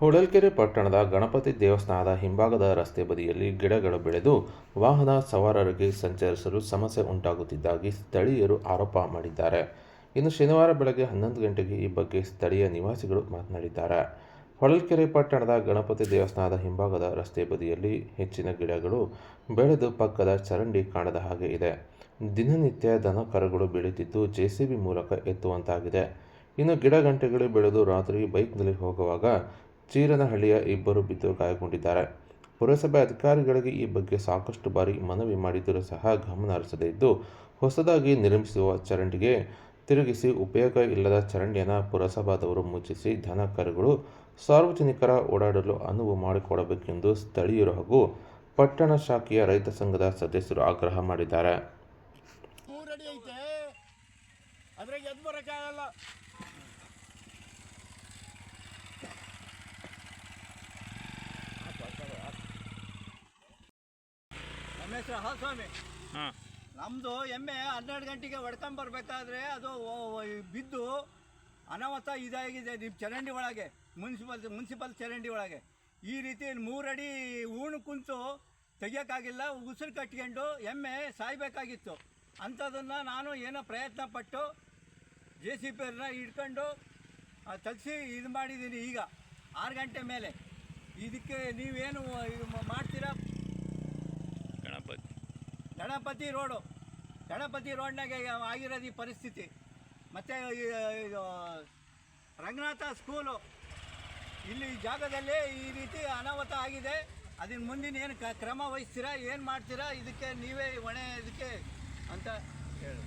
ಹೊಳಲ್ಕೆರೆ ಪಟ್ಟಣದ ಗಣಪತಿ ದೇವಸ್ಥಾನದ ಹಿಂಭಾಗದ ರಸ್ತೆ ಬದಿಯಲ್ಲಿ ಗಿಡಗಳು ಬೆಳೆದು ವಾಹನ ಸವಾರರಿಗೆ ಸಂಚರಿಸಲು ಸಮಸ್ಯೆ ಉಂಟಾಗುತ್ತಿದ್ದಾಗಿ ಸ್ಥಳೀಯರು ಆರೋಪ ಮಾಡಿದ್ದಾರೆ. ಇನ್ನು ಶನಿವಾರ ಬೆಳಗ್ಗೆ ಹನ್ನೊಂದು ಗಂಟೆಗೆ ಈ ಬಗ್ಗೆ ಸ್ಥಳೀಯ ನಿವಾಸಿಗಳು ಮಾತನಾಡಿದ್ದಾರೆ. ಹೊಳಲ್ಕೆರೆ ಪಟ್ಟಣದ ಗಣಪತಿ ದೇವಸ್ಥಾನದ ಹಿಂಭಾಗದ ರಸ್ತೆ ಬದಿಯಲ್ಲಿ ಹೆಚ್ಚಿನ ಗಿಡಗಳು ಬೆಳೆದು ಪಕ್ಕದ ಚರಂಡಿ ಕಾಣದ ಹಾಗೆ ಇದೆ. ದಿನನಿತ್ಯ ದನ ಕರುಗಳು ಬೆಳೆಯುತ್ತಿದ್ದು ಜೆಸಿಬಿ ಮೂಲಕ ಎತ್ತುವಂತಾಗಿದೆ. ಇನ್ನು ಗಿಡ ಗಂಟೆಗಳು ಬೆಳೆದು ರಾತ್ರಿ ಬೈಕ್ನಲ್ಲಿ ಹೋಗುವಾಗ ಚೀರನಹಳ್ಳಿಯ ಇಬ್ಬರು ಬಿದ್ದು ಗಾಯಗೊಂಡಿದ್ದಾರೆ. ಪುರಸಭೆ ಅಧಿಕಾರಿಗಳಿಗೆ ಈ ಬಗ್ಗೆ ಸಾಕಷ್ಟು ಬಾರಿ ಮನವಿ ಮಾಡಿದರೂ ಸಹ ಗಮನ ಹರಿಸದೇ ಇದ್ದು, ಹೊಸದಾಗಿ ನಿರ್ಮಿಸುವ ಚರಂಡಿಗೆ ತಿರುಗಿಸಿ ಉಪಯೋಗ ಇಲ್ಲದ ಚರಂಡಿಯನ್ನು ಪುರಸಭಾದವರು ಮುಚ್ಚಿಸಿ ಧನ ಕರುಗಳು ಸಾರ್ವಜನಿಕರ ಓಡಾಡಲು ಅನುವು ಮಾಡಿಕೊಡಬೇಕೆಂದು ಸ್ಥಳೀಯರು ಹಾಗೂ ಪಟ್ಟಣ ಶಾಖೆಯ ರೈತ ಸಂಘದ ಸದಸ್ಯರು ಆಗ್ರಹ ಮಾಡಿದ್ದಾರೆ. ನಮ್ಮ ಹೆಸರು ಹಾಸ್ವಾಮಿ ಹಾಂ. ನಮ್ಮದು ಎಮ್ಮೆ ಹನ್ನೆರಡು ಗಂಟೆಗೆ ಹೊಡ್ಕೊಂಬರ್ಬೇಕಾದ್ರೆ ಅದು ಬಿದ್ದು ಅನಾಹುತ ಇದಾಗಿದೆ ನಿಮ್ಮ ಚರಂಡಿ ಒಳಗೆ ಮುನ್ಸಿಪಲ್ ಮುನ್ಸಿಪಲ್ ಚರಂಡಿ ಒಳಗೆ. ಈ ರೀತಿ ಮೂರಡಿ ಊಣು ಕುಂತು ತೆಗಿಯೋಕ್ಕಾಗಿಲ್ಲ ಉಸಿರು ಕಟ್ಕೊಂಡು ಎಮ್ಮೆ ಸಾಯ್ಬೇಕಾಗಿತ್ತು. ಅಂಥದನ್ನು ನಾನು ಏನೋ ಪ್ರಯತ್ನ ಪಟ್ಟು ಜೆ ಸಿ ಪಿಯವ್ರನ್ನ ಹಿಡ್ಕೊಂಡು ತಗ್ಸಿ ಇದು ಮಾಡಿದ್ದೀನಿ ಈಗ ಆರು ಗಂಟೆ ಮೇಲೆ. ಇದಕ್ಕೆ ನೀವೇನು ಇದು ಮಾಡ್ತೀರಾ? ಗಣಪತಿ ರೋಡು. ಗಣಪತಿ ರೋಡ್ನಾಗೆ ಆಗಿರೋದು ಈ ಪರಿಸ್ಥಿತಿ. ಮತ್ತು ಇದು, ರಂಗನಾಥ ಸ್ಕೂಲು. ಇಲ್ಲಿ ಜಾಗದಲ್ಲಿ ಈ ರೀತಿ ಅನಾಹುತ ಆಗಿದೆ. ಅದನ್ನು ಮುಂದಿನ ಏನು ಕ್ರಮ ವಹಿಸ್ತೀರಾ, ಏನು ಮಾಡ್ತೀರಾ, ಇದಕ್ಕೆ ನೀವೇ ಹೊಣೆ, ಇದಕ್ಕೆ ಅಂತ ಹೇಳು.